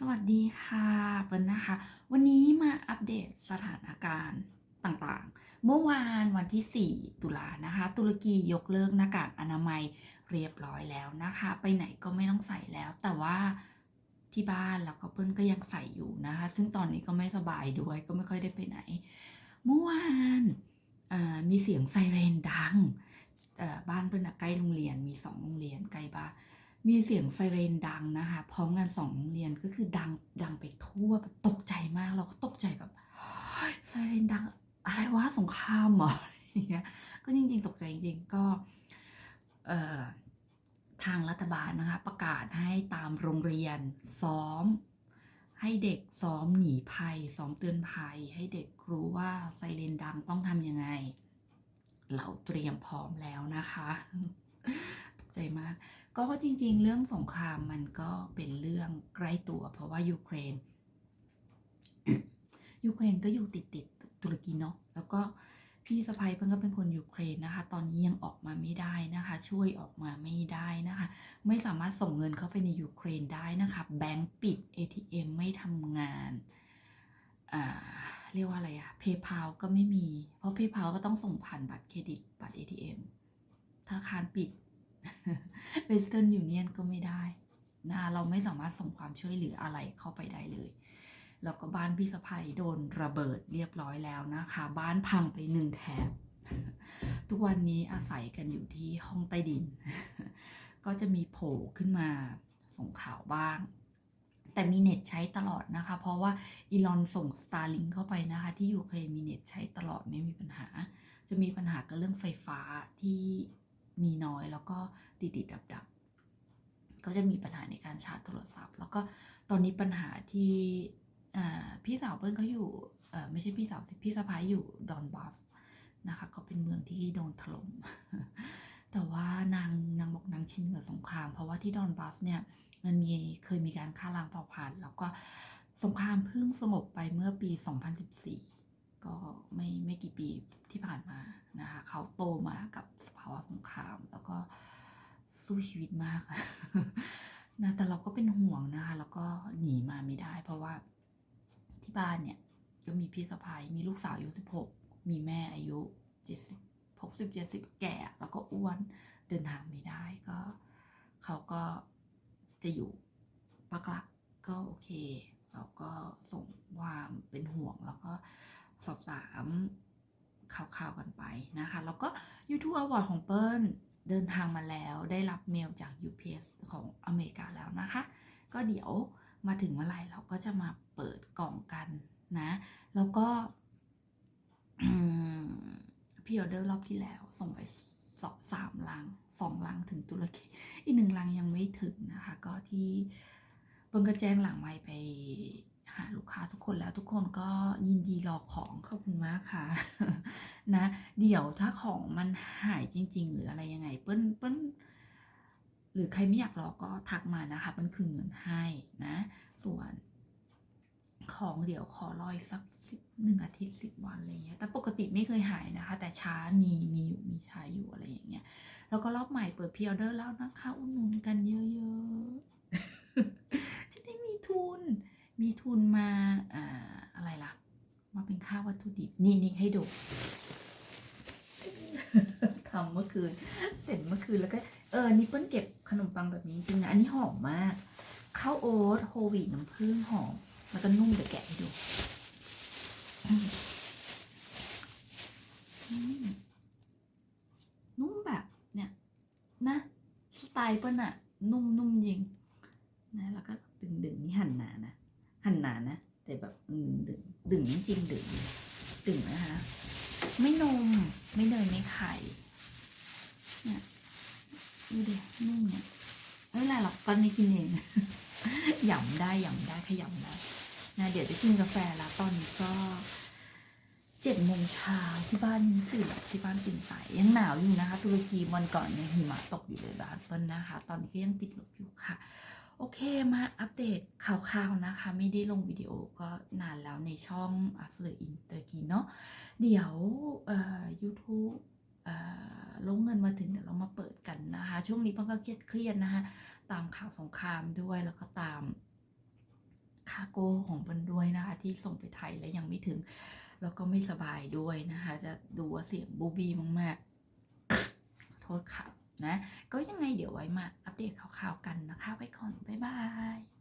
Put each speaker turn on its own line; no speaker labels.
สวัสดีค่ะเปิ้ลนะคะ วันนี้มาอัปเดตสถานการณ์ต่างๆ เมื่อวานวันที่ 4 ตุลานะคะ ตุรกียกเลิกหน้ากากอนามัยเรียบร้อยแล้วนะคะ ไปไหนก็ไม่ต้องใส่แล้ว แต่ว่าที่บ้านแล้วก็เปิ้ลก็ยังใส่อยู่นะคะ ซึ่งตอนนี้ก็ไม่สบายด้วยก็ไม่ค่อยได้ไปไหน เมื่อวานมีเสียงไซเรนดังบ้านเปิ้ลอะใกล้โรงเรียนมีสองโรงเรียนใกล้บ้าน มีเสียงไซเรนดังนะคะ พร้อมกันสองโรงเรียนก็คือดังดังไปทั่วแบบตกใจมากเราก็ตกใจแบบไซเรนดังอะไรวะสงครามเหรออะไรอย่างเงี้ยก็จริงๆ ตกใจจริงๆก็เอ่อทางรัฐบาลนะคะ ประกาศให้ตามโรงเรียนซ้อม ให้เด็กซ้อมหนีภัยซ้อมเตือนภัย ให้เด็กรู้ว่าไซเรนดังต้องทำยังไง เราเตรียมพร้อมแล้วนะคะ ตกใจมาก ก็จริงๆ เรื่องสงครามมันก็เป็นเรื่องใกล้ตัว เพราะว่ายูเครนยูเครนก็อยู่ติดติดตุรกีเนาะแล้วก็พี่สะพ้ยเพิ่งก็เป็นคนยูเครนนะคะ ตอนนี้ยังออกมาไม่ได้นะคะ ช่วยออกมาไม่ได้นะคะ ไม่สามารถส่งเงินเข้าไปในยูเครนได้นะคะ แบงก์ปิด ATM ไม่ทำงานอ่าเรียกว่าอะไรอะ PayPal ก็ไม่มี เพราะ PayPal ก็ต้องส่งผ่านบัตรเครดิตบัตร ATM ธนาคารปิด เวสเทิร์นยูเนียนก็ไม่ได้นะเราไม่สามารถส่งความช่วยเหลืออะไรเข้าไปได้เลยแล้วก็บ้านพี่สะพ้ยโดนระเบิดเรียบร้อยแล้วนะคะ บ้านพังไปหนึ่งแถบ ทุกวันนี้อาศัยกันอยู่ที่ห้องใต้ดิน ก็จะมีโผล่ขึ้นมาส่งข่าวบ้าง แต่มีเน็ตใช้ตลอดนะคะ เพราะว่าอีลอนส่ง Starlink เข้าไปนะคะ ที่ยูเครนมีเน็ตใช้ตลอดไม่มีปัญหา จะมีปัญหากับเรื่องไฟฟ้าที่ มีน้อยแล้วก็ติดติดดับดับก็จะมีปัญหาในการชาร์จโทรศัพท์ แล้วก็ตอนนี้ปัญหาที่พี่สาวเปิ้ลเขาอยู่ไม่ใช่พี่สาวพี่สะพ้ายอยู่ดอนบัสนะคะ ก็เป็นเมืองที่โดนถล่มแต่ว่านางนางบอกนางชินกับสงคราม เพราะว่าที่ดอนบัสเนี่ยมันมีเคยมีการฆ่าล้างเผ่าพันธุ์แล้วก็สงครามเพิ่งสงบไปเมื่อปี 2014 ก็ไม่ไม่กี่ปีที่ผ่านมานะคะเขาโตมากับสภาวะสงคราม แล้วก็สู้ชีวิตมากนะแต่เราก็เป็นห่วงนะคะ แล้วก็หนีมาไม่ได้ เพราะว่าที่บ้านเนี่ยก็มีพี่สะพ้ายมีลูกสาวอายุ16มีแม่อายุ70 60 70แก่ แล้วก็อ้วนเดินทางไม่ได้ก็เขาก็จะอยู่ปักหลักก็โอเค เราก็ส่งความเป็นห่วงแล้วก็ สอบถามข่าวๆกันไปนะคะ แล้วก็ YouTube Award ของเปิ้ลเดินทางมาแล้วได้รับเมลจาก UPS ของอเมริกาแล้วนะคะ ก็เดี๋ยวมาถึงเมื่อไหร่เราก็จะมาเปิดกล่องกันนะ แล้วก็พี่ออเดอร์รอบที่แล้ว ส่งไปสองสามลังสองลังถึงตุรกีอีกหนึ่งลังยังไม่ถึงนะคะ ก็ที่เปิ้ลก็แจ้งหลังไมค์ไป ลูกค้าทุกคนแล้วทุกคนก็ยินดีรอของขอบคุณมากค่ะนะ เดี๋ยวถ้าของมันหายจริง ๆ หรืออะไรยังไง เปิ้ลเปิ้ลหรือใครไม่อยากรอก็ทักมานะคะเปิ้ลคืนเงินให้นะ ส่วน ของเดี๋ยวขอรออีกสักสิบหนึ่งอาทิตย์สิบวันอะไรเงี้ยแต่ปกติไม่เคยหายนะคะ แต่ช้ามีมีอยู่มีช้าอยู่อะไรอย่างเงี้ยแล้วก็รอบใหม่เปิดพ r ออเดอร์แล้วนะคะ อุดหนุนกันเยอะๆจะได้มีทุน มีทุนมาอ่าอะไรล่ะ มาเป็นค่าวัตถุดิบ นี่นี่ให้ดูทำเมื่อคืน เสร็จเมื่อคืนแล้วก็ เออ นี่เปิ้ลเก็บขนมปังแบบนี้จริงนะ อันนี้หอมมาก ข้าวโอ๊ตโฮวีน้ำผึ้งหอม แล้วก็นุ่มเดี๋ยวแกะให้ดู นุ่มแบบเนี่ย นะ สไตล์เปิ้ลอะนุ่มนุ่มจริง นะ แล้วก็ดึงดึงนี่หั่นหนานะ หันหนานะ แต่แบบดึงดึงดึงจริงดึงดึงนะคะ ไม่นม ไม่เนยไม่ไข่เนี่ยดูดินุ่มเนี่ยไม่เป็นไรหรอกตอนนี้กินเองหยำได้หยำได้ขยำได้นะเดี๋ยวจะกินกาแฟแล้วตอนนี้ก็เจ็ดโมงเช้าที่บ้านตื่นที่บ้านตื่นสายยังหนาวอยู่นะคะ ตุรกีวันก่อนเนี่ยหิมะตกอยู่เลยบ้านเปิ้ลนะคะ ตอนนี้ก็ยังติดลบอยู่ค่ะ โอเคมาอัปเดตข่าวๆนะคะ ไม่ได้ลงวิดีโอก็นานแล้วในช่องอั After In t u r k e y เนาะเดี๋ยวยูทูบลงเงินมาถึงเดี๋ยวเรามาเปิดกันนะคะ ช่วงนี้มันก็เครียดเครียดนะคะตามข่าวสงครามด้วยแล้วก็ตามคาโก้ของมันด้วยนะคะ ที่ส่งไปไทยและยังไม่ถึง แล้วก็ไม่สบายด้วยนะคะ จะดูว่าเสียงบูบี้มากๆ โทษค่ะนะ ก็ยังไงเดี๋ยวไว้มา เดตข่าวๆกันนะคะ ไว้ก่อน บ๊ายบาย